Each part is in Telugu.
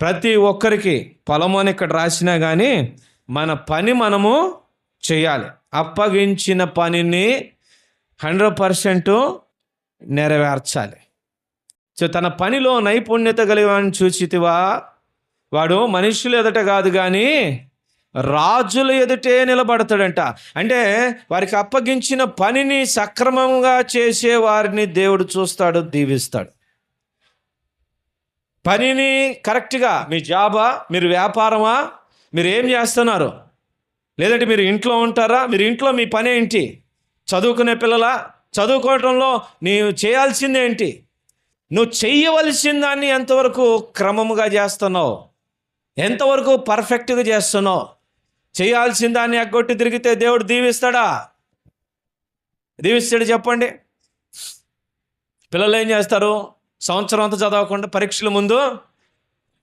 ప్రతి ఒక్కరికి పొలము అని ఇక్కడ రాసినా కానీ మన పని మనము చేయాలి. అప్పగించిన పనిని హండ్రెడ్ పర్సెంట్ నెరవేర్చాలి. సో తన పనిలో నైపుణ్యత కలిగిన చూచితివా? వాడు మనుషులు ఎదుట కాదు కానీ రాజుల ఎదుటే నిలబడతాడంట. అంటే వారికి అప్పగించిన పనిని సక్రమంగా చేసే వారిని దేవుడు చూస్తాడు దీవిస్తాడు. పనిని కరెక్ట్గా మీ జాబా మీరు వ్యాపారమా మీరు ఏం చేస్తున్నారు? లేదంటే మీరు ఇంట్లో ఉంటారా? మీరు ఇంట్లో మీ పని ఏంటి? చదువుకునే పిల్లల? చదువుకోవటంలో నీవు చేయాల్సిందేంటి నువ్వు చేయవలసిన దాన్ని ఎంతవరకు క్రమముగా చేస్తున్నావు? ఎంతవరకు పర్ఫెక్ట్గా చేస్తున్నావు? చేయాల్సిన దాన్ని ఎగ్గొట్టి తిరిగితే దేవుడు దీవిస్తాడా? దీవిస్తాడు చెప్పండి. పిల్లలు ఏం చేస్తారు? సంవత్సరం అంతా చదవకుండా పరీక్షల ముందు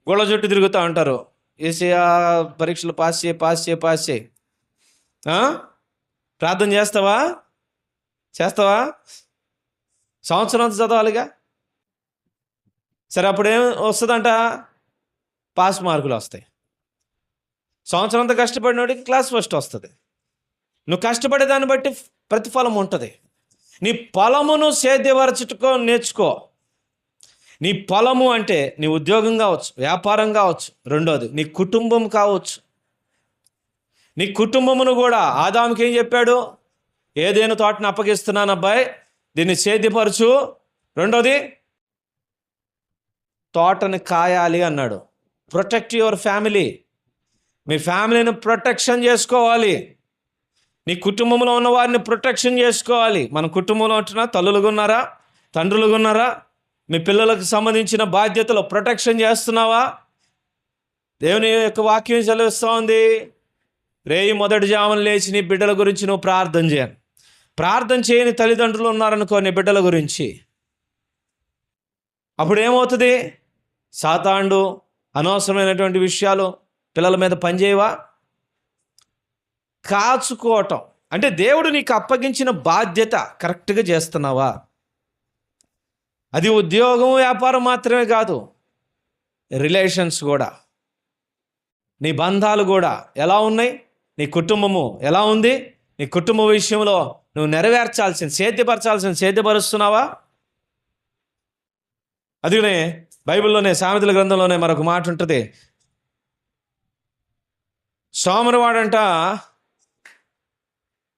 గోళ్ళ చుట్టూ తిరుగుతూ ఉంటారు. ఏసీఆ పరీక్షలు పాస్ చేయి పాస్ చేయి పాస్ చేయి. ప్రార్థన చేస్తావా? చేస్తావా? సంవత్సరం అంతా చదవాలిగా? సరే అప్పుడేం వస్తుందంట? పాస్ మార్కులు వస్తాయి. సంవత్సరం అంతా కష్టపడినోడికి క్లాస్ ఫస్ట్ వస్తుంది. నువ్వు కష్టపడే దాన్ని బట్టి ప్రతిఫలం ఉంటుంది. నీ పొలమును సేద్యవరచుకో నేర్చుకో. నీ పొలము అంటే నీ ఉద్యోగం కావచ్చు వ్యాపారం కావచ్చు రెండోది నీ కుటుంబం కావచ్చు. నీ కుటుంబమును కూడా ఆదాముకి ఏం చెప్పాడు? ఏదైనా తోటను అప్పగిస్తున్నాను అబ్బాయి దీన్ని సేద్యపరచు రెండోది తోటని కాయాలి అన్నాడు. ప్రొటెక్ట్ యువర్ ఫ్యామిలీ మీ ఫ్యామిలీని ప్రొటెక్షన్ చేసుకోవాలి. నీ కుటుంబంలో ఉన్న వారిని ప్రొటెక్షన్ చేసుకోవాలి. మన కుటుంబంలో ఉంటున్నా తల్లులుగా ఉన్నారా తండ్రులుగా ఉన్నారా మీ పిల్లలకు సంబంధించిన బాధ్యతలు ప్రొటెక్షన్ చేస్తున్నావా? దేవుని యొక్క వాక్యం సెలవిస్తూ ఉంది. రేయి మొదటి జామున లేచి నీ బిడ్డల గురించి నువ్వు ప్రార్థన చేయను ప్రార్థన చేయని తల్లిదండ్రులు ఉన్నారనుకో నీ బిడ్డల గురించి. అప్పుడు ఏమవుతుంది? సాతాండు అనవసరమైనటువంటి విషయాలు పిల్లల మీద పనిచేయవా? కాచుకోవటం. అంటే దేవుడు నీకు అప్పగించిన బాధ్యత కరెక్ట్గా చేస్తున్నావా? అది ఉద్యోగం వ్యాపారం మాత్రమే కాదు రిలేషన్స్ కూడా. నీ బంధాలు కూడా ఎలా ఉన్నాయి? నీ కుటుంబము ఎలా ఉంది? నీ కుటుంబ విషయంలో నువ్వు నెరవేర్చాల్సిన సేద్యపరచాల్సిన సేద్యపరుస్తున్నావా? అదినే బైబిల్లోనే సామెతల గ్రంథంలోనే మరొక మాట ఉంటుంది. సోమరవాడంట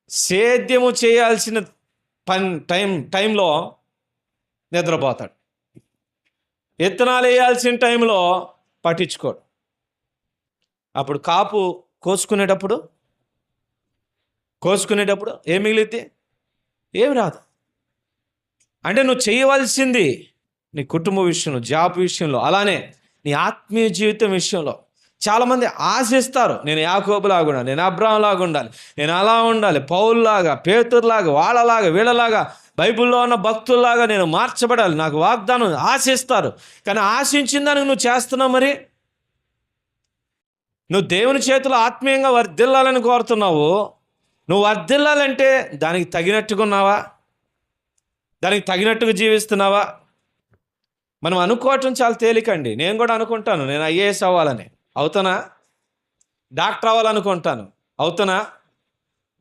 సేద్యము చేయాల్సిన పని టైం టైంలో నిద్రపోతాడు. విత్తనాలు వేయాల్సిన టైంలో పట్టించుకోడు. అప్పుడు కాపు కోసుకునేటప్పుడు కోసుకునేటప్పుడు ఏం మిగిలితే ఏమి రాదు. అంటే నువ్వు చేయవలసింది నీ కుటుంబ విషయంలో జాబ్ విషయంలో అలానే నీ ఆత్మీయ జీవితం విషయంలో. చాలామంది ఆశిస్తారు నేను యాకోబులాగా ఉండాలి నేను అబ్రాహంలాగా ఉండాలి నేను అలా ఉండాలి పౌల్లాగా పేతుర్లాగా వాళ్ళలాగా వీళ్ళలాగా బైబిల్లో ఉన్న భక్తుల్లాగా నేను మార్చబడాలి. నాకు వాగ్దానం ఆశిస్తారు. కానీ ఆశించిన దానికి నువ్వు చేస్తున్నావు మరి? నువ్వు దేవుని చేతిలో ఆత్మీయంగా వర్ధిల్లాలని కోరుతున్నావు. నువ్వు వర్ధిల్లాలంటే దానికి తగినట్టుగా ఉన్నావా? దానికి తగినట్టుగా జీవిస్తున్నావా? మనం అనుకోవటం చాలా తేలికండి. నేను కూడా అనుకుంటాను. నేను ఐఏఎస్ అవ్వాలని. అవుతానా? డాక్టర్ అవ్వాలనుకుంటాను. అవుతానా?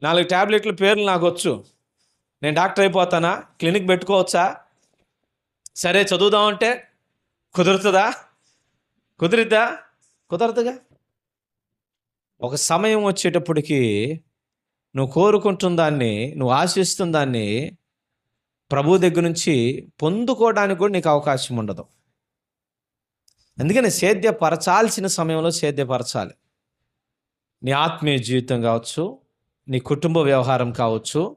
నాలుగు ట్యాబ్లెట్ల పేర్లు నాకు వచ్చు. నేను డాక్టర్ అయిపోతానా? క్లినిక్ పెట్టుకోవచ్చా? సరే చదువుదామంటే కుదురుతుందా? కుదిరిద్దా? కుదరదుగా? ఒక సమయం వచ్చేటప్పటికి నువ్వు కోరుకుంటున్న దాన్ని నువ్వు ఆశిస్తున్న దాన్ని ప్రభు దగ్గర నుంచి పొందుకోవడానికి కూడా నీకు అవకాశం ఉండదు. అందుకని సేద్యపరచాల్సిన సమయంలో సేద్యపరచాలి. నీ ఆత్మీయ జీవితం కావచ్చు నీ కుటుంబ వ్యవహారం కావచ్చు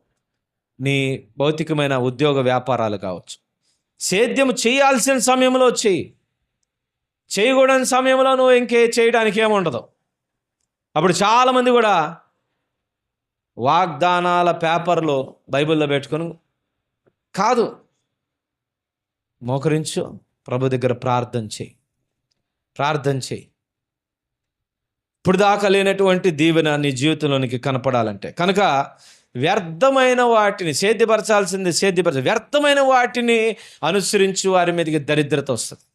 నీ భౌతికమైన ఉద్యోగ వ్యాపారాలు కావచ్చు. సేద్యం చేయాల్సిన సమయంలో చేయి. చేయకూడని సమయంలో నువ్వు ఇంకే చేయడానికి ఏముండదు అప్పుడు చాలామంది కూడా వాగ్దానాల పేపర్లు బైబిల్లో పెట్టుకొని కాదు మోకరించు ప్రభు దగ్గర ప్రార్థన చేయి. ప్రార్థన చేయి. ఇప్పుడు దాకా లేనటువంటి దీవెన నీ జీవితంలోనికి కనపడాలంటే. కనుక వ్యర్థమైన వాటిని సేద్యపరచాల్సింది సేద్యపరచ వ్యర్థమైన వాటిని అనుసరించి వారి మీదకి దరిద్రత వస్తుంది.